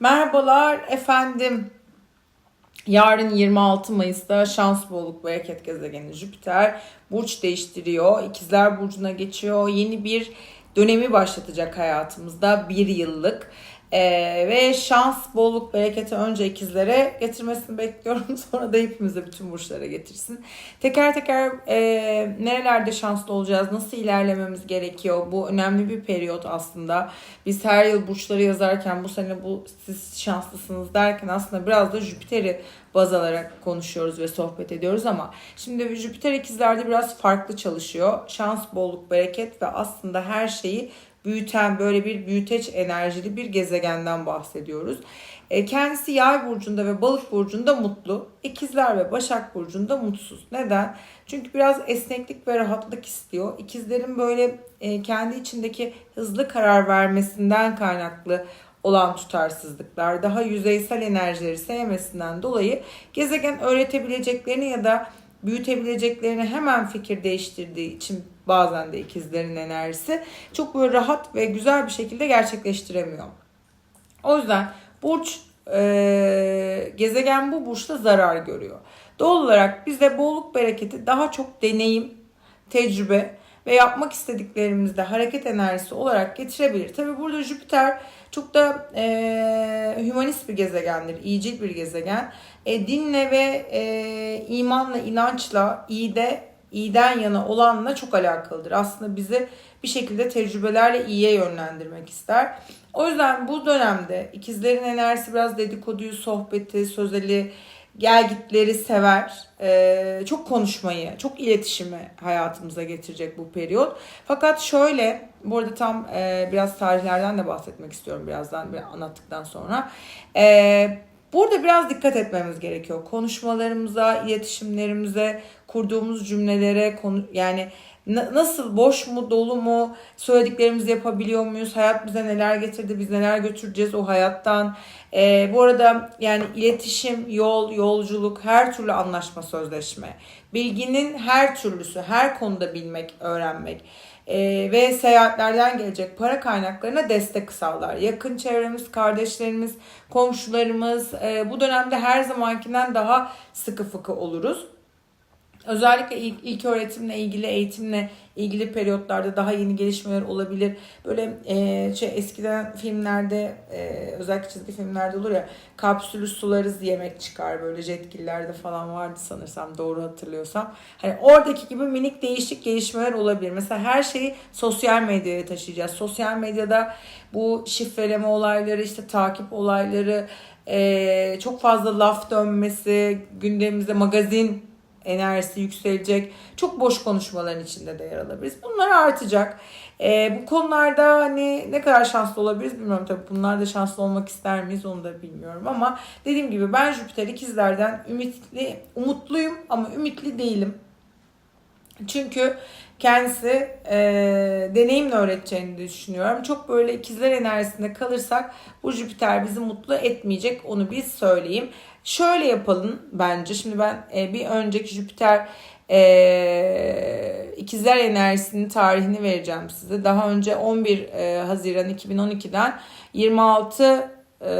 Merhabalar efendim. Yarın 26 Mayıs'ta şans bolluk bereket gezegeni Jüpiter burç değiştiriyor. İkizler burcuna geçiyor. Yeni bir dönemi başlatacak hayatımızda bir yıllık. Ee, ve şans, bolluk, bereketi önce ikizlere getirmesini bekliyorum. Sonra da hepimize bütün burçlara getirsin. Teker teker e, nerelerde şanslı olacağız, nasıl ilerlememiz gerekiyor? Bu önemli bir periyot aslında. Biz her yıl burçları yazarken bu sene bu siz şanslısınız derken aslında biraz da Jüpiter'i baz alarak konuşuyoruz ve sohbet ediyoruz ama şimdi Jüpiter ikizlerde biraz farklı çalışıyor. Şans, bolluk, bereket ve aslında her şeyi büyüten böyle bir büyüteç enerjili bir gezegenden bahsediyoruz. E, kendisi yay burcunda ve balık burcunda mutlu. İkizler ve başak burcunda mutsuz. Neden? Çünkü biraz esneklik ve rahatlık istiyor. İkizlerin böyle e, kendi içindeki hızlı karar vermesinden kaynaklı olan tutarsızlıklar, daha yüzeysel enerjileri sevmesinden dolayı gezegen öğretebileceklerini ya da büyütebileceklerini hemen fikir değiştirdiği için bazen de ikizlerin enerjisi çok böyle rahat ve güzel bir şekilde gerçekleştiremiyor. O yüzden burç e, gezegen bu burçta zarar görüyor. Doğal olarak bize bolluk bereketi daha çok deneyim, tecrübe ve yapmak istediklerimizde hareket enerjisi olarak getirebilir. Tabi burada Jüpiter çok da e, hümanist bir gezegendir, iyicil bir gezegen. E, dinle ve e, imanla, inançla, iyide, iyiden yana olanla çok alakalıdır. Aslında bizi bir şekilde tecrübelerle iyiye yönlendirmek ister. O yüzden bu dönemde ikizlerin enerjisi biraz dedikoduyu, sohbeti, sözeli, gel gitleri sever. Ee, çok konuşmayı, çok iletişimi hayatımıza getirecek bu periyot. Fakat şöyle, bu arada tam e, biraz tarihlerden de bahsetmek istiyorum birazdan bir anlattıktan sonra. Ee, burada biraz dikkat etmemiz gerekiyor. Konuşmalarımıza, iletişimlerimize, kurduğumuz cümlelere, konu, yani nasıl boş mu dolu mu söylediklerimizi yapabiliyor muyuz? Hayat bize neler getirdi? Biz neler götüreceğiz o hayattan? Ee, bu arada yani iletişim, yol, yolculuk, her türlü anlaşma, sözleşme. Bilginin her türlüsü, her konuda bilmek, öğrenmek. Ee, ve seyahatlerden gelecek para kaynaklarına destek sağlar. Yakın çevremiz, kardeşlerimiz, komşularımız e, bu dönemde her zamankinden daha sıkı fıkı oluruz. Özellikle ilk, ilk öğretimle ilgili, eğitimle ilgili periyotlarda daha yeni gelişmeler olabilir. Böyle e, şey eskiden filmlerde e, özellikle çizgi filmlerde olur ya kapsülü sularız yemek çıkar böyle jetgillerde falan vardı sanırsam doğru hatırlıyorsam. Hani oradaki gibi minik değişik gelişmeler olabilir. Mesela her şeyi sosyal medyaya taşıyacağız. Sosyal medyada bu şifreleme olayları işte takip olayları e, çok fazla laf dönmesi gündemimizde magazin enerjisi yükselecek. Çok boş konuşmaların içinde de yer alabiliriz. Bunlar artacak. Ee, bu konularda hani ne kadar şanslı olabiliriz bilmiyorum tabii. Bunlar şanslı olmak ister miyiz onu da bilmiyorum ama dediğim gibi ben Jüpiter ikizlerden ümitli, umutluyum ama ümitli değilim. Çünkü kendisi e, deneyimle öğreteceğini düşünüyorum. Çok böyle ikizler enerjisinde kalırsak bu Jüpiter bizi mutlu etmeyecek onu biz söyleyeyim. Şöyle yapalım bence. Şimdi ben e, bir önceki Jüpiter e, ikizler enerjisinin tarihini vereceğim size. Daha önce 11 e, Haziran 2012'den 26 e,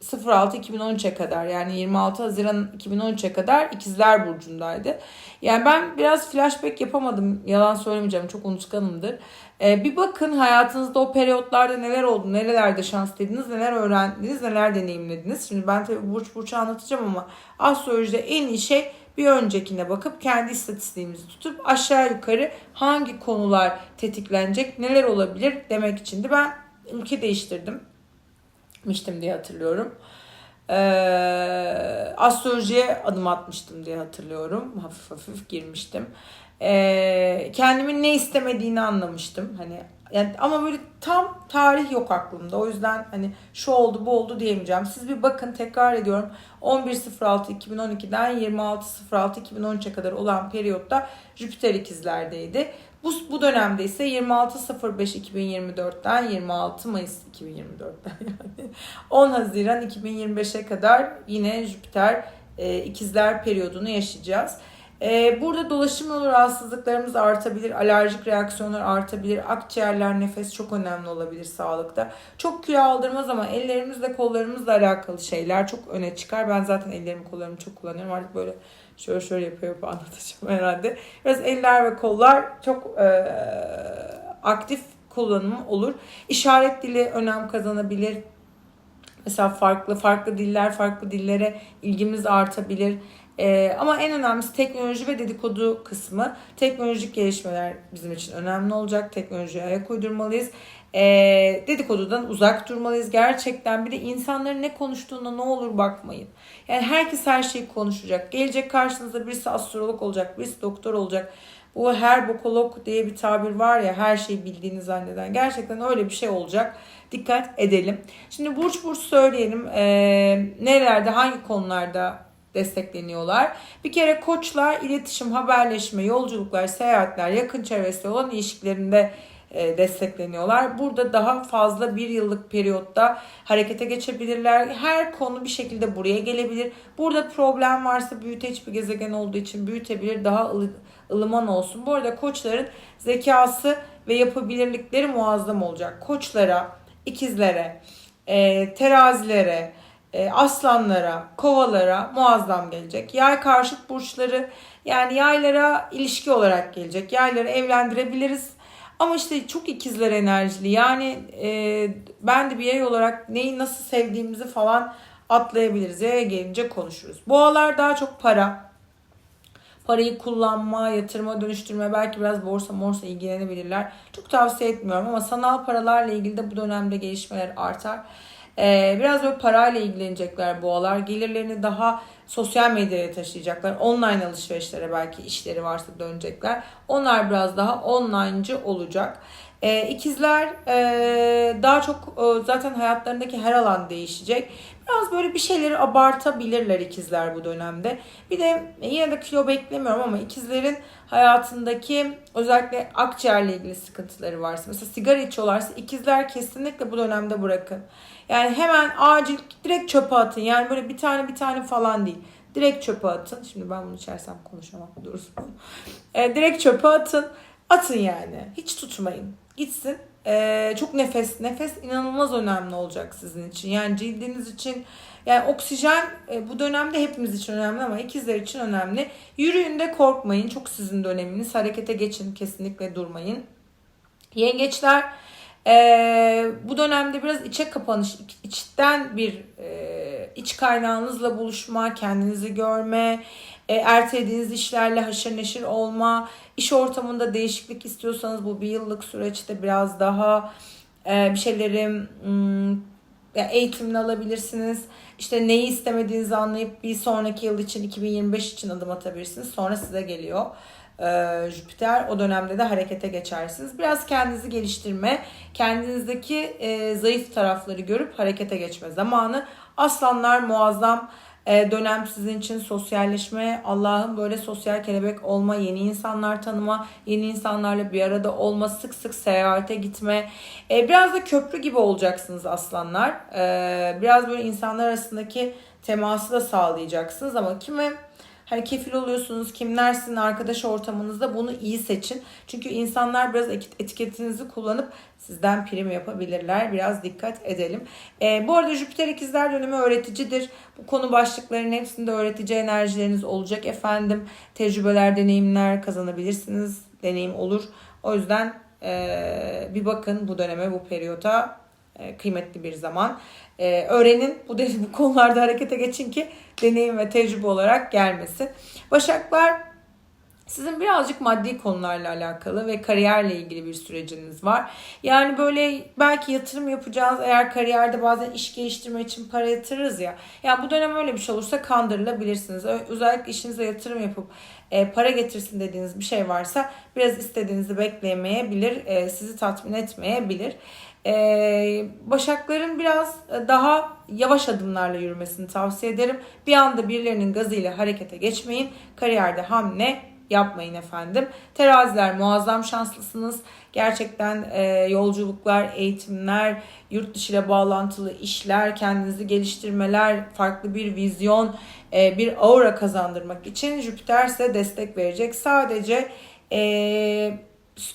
06-2013'e kadar yani 26 Haziran 2013'e kadar ikizler burcundaydı. Yani ben biraz flashback yapamadım. Yalan söylemeyeceğim. Çok unutkanımdır. Ee, bir bakın hayatınızda o periyotlarda neler oldu, nerelerde şanslıydınız, neler öğrendiniz, neler deneyimlediniz. Şimdi ben tabii burç burç anlatacağım ama astrolojide en iyi şey bir öncekine bakıp kendi istatistiğimizi tutup aşağı yukarı hangi konular tetiklenecek, neler olabilir demek içindi. Ben ülke değiştirdim gitmiştim diye hatırlıyorum. Ee, astrolojiye adım atmıştım diye hatırlıyorum. Hafif hafif girmiştim. Ee, kendimin ne istemediğini anlamıştım. Hani yani ama böyle tam tarih yok aklımda. O yüzden hani şu oldu bu oldu diyemeyeceğim. Siz bir bakın tekrar ediyorum. 11.06.2012'den 26.06.2013'e kadar olan periyotta Jüpiter ikizlerdeydi. Bu, bu dönemde ise 26.05.2024'ten 26 Mayıs 2024'ten yani 10 Haziran 2025'e kadar yine Jüpiter e, ikizler periyodunu yaşayacağız. Ee, burada dolaşım yolu rahatsızlıklarımız artabilir, alerjik reaksiyonlar artabilir, akciğerler, nefes çok önemli olabilir sağlıkta. Çok kilo aldırmaz ama ellerimizle kollarımızla alakalı şeyler çok öne çıkar. Ben zaten ellerimi kollarımı çok kullanıyorum. Artık böyle şöyle şöyle yapıyor yapıyor anlatacağım herhalde. Biraz eller ve kollar çok e, aktif kullanımı olur. İşaret dili önem kazanabilir. Mesela farklı farklı diller, farklı dillere ilgimiz artabilir. Ee, ama en önemlisi teknoloji ve dedikodu kısmı. Teknolojik gelişmeler bizim için önemli olacak. Teknolojiye ayak uydurmalıyız. Ee, dedikodudan uzak durmalıyız. Gerçekten bir de insanların ne konuştuğuna ne olur bakmayın. Yani herkes her şeyi konuşacak. Gelecek karşınızda birisi astrolog olacak, birisi doktor olacak. Bu her bokolog diye bir tabir var ya her şeyi bildiğini zanneden. Gerçekten öyle bir şey olacak. Dikkat edelim. Şimdi burç burç söyleyelim. Ee, nerelerde hangi konularda destekleniyorlar. Bir kere koçlar iletişim, haberleşme, yolculuklar, seyahatler, yakın çevresi olan ilişkilerinde e, destekleniyorlar. Burada daha fazla bir yıllık periyotta harekete geçebilirler. Her konu bir şekilde buraya gelebilir. Burada problem varsa büyüteç bir gezegen olduğu için büyütebilir. Daha ılı, ılıman olsun. Bu arada koçların zekası ve yapabilirlikleri muazzam olacak. Koçlara, ikizlere, e, terazilere, aslanlara, kovalara muazzam gelecek. Yay karşıt burçları yani yaylara ilişki olarak gelecek. Yayları evlendirebiliriz. Ama işte çok ikizler enerjili. Yani e, ben de bir yay olarak neyi nasıl sevdiğimizi falan atlayabiliriz. Yaya gelince konuşuruz. Boğalar daha çok para. Parayı kullanma, yatırıma dönüştürme, belki biraz borsa morsa ilgilenebilirler. Çok tavsiye etmiyorum ama sanal paralarla ilgili de bu dönemde gelişmeler artar. Ee, biraz böyle parayla ilgilenecekler boğalar. Gelirlerini daha sosyal medyaya taşıyacaklar. Online alışverişlere belki işleri varsa dönecekler. Onlar biraz daha online'cı olacak. Ee, ikizler e, daha çok e, zaten hayatlarındaki her alan değişecek. Biraz böyle bir şeyleri abartabilirler ikizler bu dönemde. Bir de yine de kilo beklemiyorum ama ikizlerin hayatındaki özellikle akciğerle ilgili sıkıntıları varsa mesela sigara içiyorlarsa ikizler kesinlikle bu dönemde bırakın. Yani hemen acil direkt çöpe atın. Yani böyle bir tane bir tane falan değil. Direkt çöpe atın. Şimdi ben bunu içersem konuşamam. Doğrusu. E, direkt çöpe atın. Atın yani. Hiç tutmayın. Gitsin. E, çok nefes. Nefes inanılmaz önemli olacak sizin için. Yani cildiniz için yani oksijen e, bu dönemde hepimiz için önemli ama ikizler için önemli. Yürüyün de korkmayın. Çok sizin döneminiz. Harekete geçin. Kesinlikle durmayın. Yengeçler ee, bu dönemde biraz içe kapanış, içten bir e, iç kaynağınızla buluşma, kendinizi görme, e, ertelediğiniz işlerle haşır neşir olma, iş ortamında değişiklik istiyorsanız bu bir yıllık süreçte biraz daha e, bir şeyleri hmm, eğitimini alabilirsiniz. İşte neyi istemediğinizi anlayıp bir sonraki yıl için 2025 için adım atabilirsiniz. Sonra size geliyor e, Jüpiter. O dönemde de harekete geçersiniz. Biraz kendinizi geliştirme, kendinizdeki zayıf tarafları görüp harekete geçme zamanı. Aslanlar muazzam e, dönem sizin için sosyalleşme, Allah'ın böyle sosyal kelebek olma, yeni insanlar tanıma, yeni insanlarla bir arada olma, sık sık seyahate gitme. E, biraz da köprü gibi olacaksınız aslanlar. E, biraz böyle insanlar arasındaki teması da sağlayacaksınız ama kime Hani kefil oluyorsunuz, kimlersin arkadaş ortamınızda bunu iyi seçin. Çünkü insanlar biraz etiketinizi kullanıp sizden prim yapabilirler. Biraz dikkat edelim. E, bu arada Jüpiter ikizler dönemi öğreticidir. Bu konu başlıklarının hepsinde öğretici enerjileriniz olacak efendim. Tecrübeler, deneyimler kazanabilirsiniz. Deneyim olur. O yüzden e, bir bakın bu döneme, bu periyota kıymetli bir zaman. E, öğrenin bu, bu konularda harekete geçin ki deneyim ve tecrübe olarak gelmesin. Başaklar sizin birazcık maddi konularla alakalı ve kariyerle ilgili bir süreciniz var. Yani böyle belki yatırım yapacağız. Eğer kariyerde bazen iş geliştirme için para yatırırız ya. Yani bu dönem öyle bir şey olursa kandırılabilirsiniz. Özellikle işinize yatırım yapıp e, para getirsin dediğiniz bir şey varsa biraz istediğinizi bekleyemeyebilir. E, sizi tatmin etmeyebilir. Ee, başakların biraz daha yavaş adımlarla yürümesini tavsiye ederim. Bir anda birilerinin gazıyla harekete geçmeyin. Kariyerde hamle yapmayın efendim. Teraziler muazzam şanslısınız. Gerçekten e, yolculuklar, eğitimler, yurt dışı ile bağlantılı işler, kendinizi geliştirmeler, farklı bir vizyon, e, bir aura kazandırmak için Jüpiter size destek verecek. Sadece e,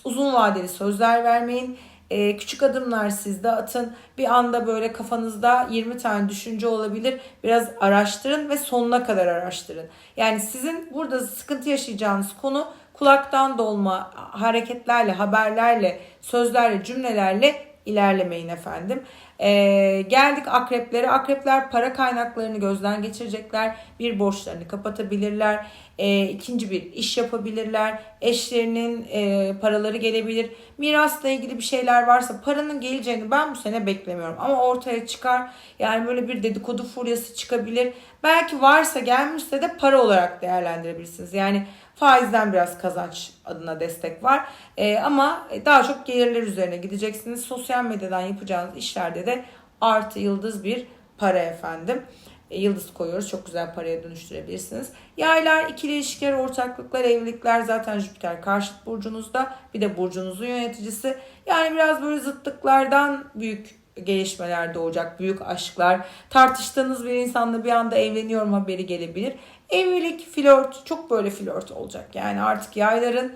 uzun vadeli sözler vermeyin. E, küçük adımlar sizde atın. Bir anda böyle kafanızda 20 tane düşünce olabilir. Biraz araştırın ve sonuna kadar araştırın. Yani sizin burada sıkıntı yaşayacağınız konu kulaktan dolma hareketlerle, haberlerle, sözlerle, cümlelerle ilerlemeyin efendim. Ee, geldik akreplere. Akrepler para kaynaklarını gözden geçirecekler. Bir borçlarını kapatabilirler. Ee, ikinci bir iş yapabilirler. Eşlerinin e, paraları gelebilir. Mirasla ilgili bir şeyler varsa paranın geleceğini ben bu sene beklemiyorum. Ama ortaya çıkar. Yani böyle bir dedikodu furyası çıkabilir. Belki varsa gelmişse de para olarak değerlendirebilirsiniz. Yani faizden biraz kazanç adına destek var. Ee, ama daha çok gelirler üzerine gideceksiniz. Sosyal medyadan yapacağınız işlerde de artı yıldız bir para efendim. E, yıldız koyuyoruz. Çok güzel paraya dönüştürebilirsiniz. Yaylar, ikili ilişkiler, ortaklıklar, evlilikler zaten Jüpiter karşıt burcunuzda. Bir de burcunuzun yöneticisi. Yani biraz böyle zıtlıklardan büyük gelişmeler doğacak. Büyük aşklar. Tartıştığınız bir insanla bir anda evleniyorum haberi gelebilir. Evlilik, flört çok böyle flört olacak. Yani artık yayların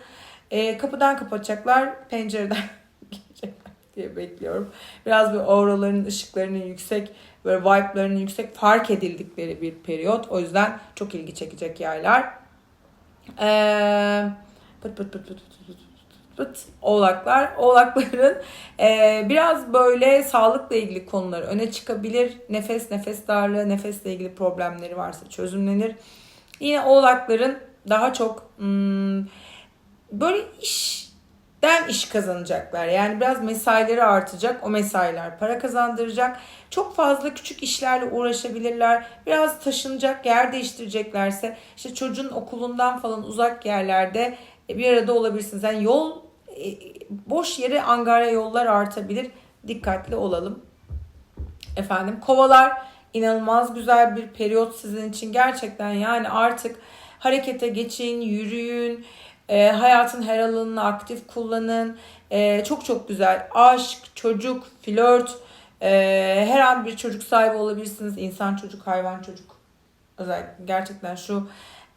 e, kapıdan kapatacaklar, pencereden girecekler diye bekliyorum. Biraz bir auraların, ışıklarının yüksek, böyle vibe'larının yüksek fark edildikleri bir periyot. O yüzden çok ilgi çekecek yaylar. Eee pıt pıt pıt pıt pıt pıt pıt oğlaklar. Oğlakların e, biraz böyle sağlıkla ilgili konular öne çıkabilir. Nefes, nefes darlığı, nefesle ilgili problemleri varsa çözümlenir. Yine oğlakların daha çok hmm, böyle işten iş kazanacaklar. Yani biraz mesaileri artacak. O mesailer para kazandıracak. Çok fazla küçük işlerle uğraşabilirler. Biraz taşınacak, yer değiştireceklerse işte çocuğun okulundan falan uzak yerlerde bir arada olabilirsiniz. Yani yol e, boş yere angarya yollar artabilir. Dikkatli olalım. Efendim kovalar inanılmaz güzel bir periyot sizin için gerçekten yani artık harekete geçin, yürüyün, e, hayatın her alanını aktif kullanın. E, çok çok güzel aşk, çocuk, flört, e, her an bir çocuk sahibi olabilirsiniz. İnsan çocuk, hayvan çocuk. Özellikle gerçekten şu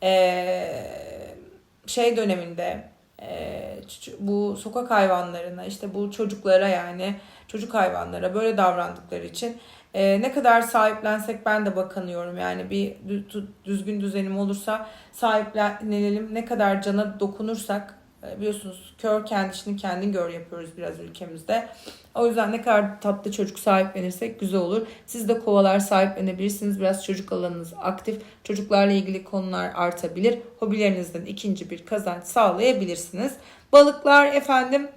e, şey döneminde e, bu sokak hayvanlarına işte bu çocuklara yani çocuk hayvanlara böyle davrandıkları için e, ne kadar sahiplensek ben de bakanıyorum. Yani bir düzgün düzenim olursa sahiplenelim. Ne kadar cana dokunursak biliyorsunuz kör kendisini kendin gör yapıyoruz biraz ülkemizde. O yüzden ne kadar tatlı çocuk sahiplenirsek güzel olur. Siz de kovalar sahiplenebilirsiniz. Biraz çocuk alanınız aktif. Çocuklarla ilgili konular artabilir. Hobilerinizden ikinci bir kazanç sağlayabilirsiniz. Balıklar efendim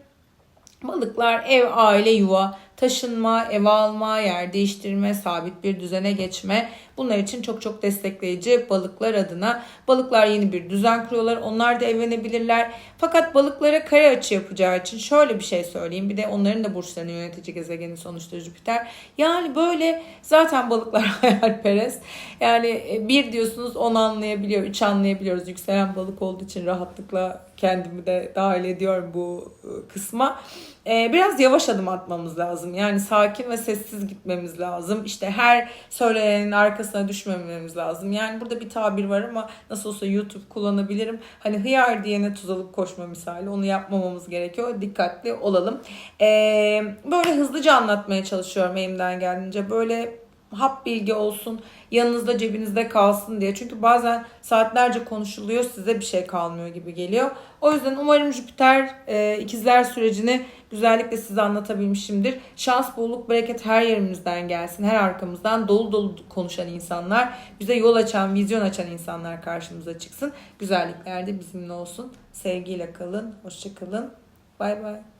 Balıklar ev, aile, yuva, taşınma, ev alma, yer değiştirme, sabit bir düzene geçme. Bunlar için çok çok destekleyici balıklar adına. Balıklar yeni bir düzen kuruyorlar. Onlar da evlenebilirler. Fakat balıklara kare açı yapacağı için şöyle bir şey söyleyeyim. Bir de onların da burçlarını yönetici gezegeni sonuçta Jüpiter. Yani böyle zaten balıklar hayalperest. Yani e, bir diyorsunuz on anlayabiliyor, üç anlayabiliyoruz. Yükselen balık olduğu için rahatlıkla kendimi de dahil ediyorum bu e, kısma. Ee, biraz yavaş adım atmamız lazım. Yani sakin ve sessiz gitmemiz lazım. İşte her söylenenin arkasına düşmememiz lazım. Yani burada bir tabir var ama nasıl olsa YouTube kullanabilirim. Hani hıyar diyene tuz alıp koşma misali. Onu yapmamamız gerekiyor. Dikkatli olalım. Ee, böyle hızlıca anlatmaya çalışıyorum elimden geldiğince. Böyle hap bilgi olsun, yanınızda cebinizde kalsın diye. Çünkü bazen saatlerce konuşuluyor size bir şey kalmıyor gibi geliyor. O yüzden umarım Jüpiter e, ikizler sürecini güzellikle size anlatabilmişimdir. Şans, bolluk, bereket her yerimizden gelsin. Her arkamızdan dolu dolu konuşan insanlar, bize yol açan, vizyon açan insanlar karşımıza çıksın. Güzellikler de bizimle olsun. Sevgiyle kalın, hoşça kalın. Bay bay.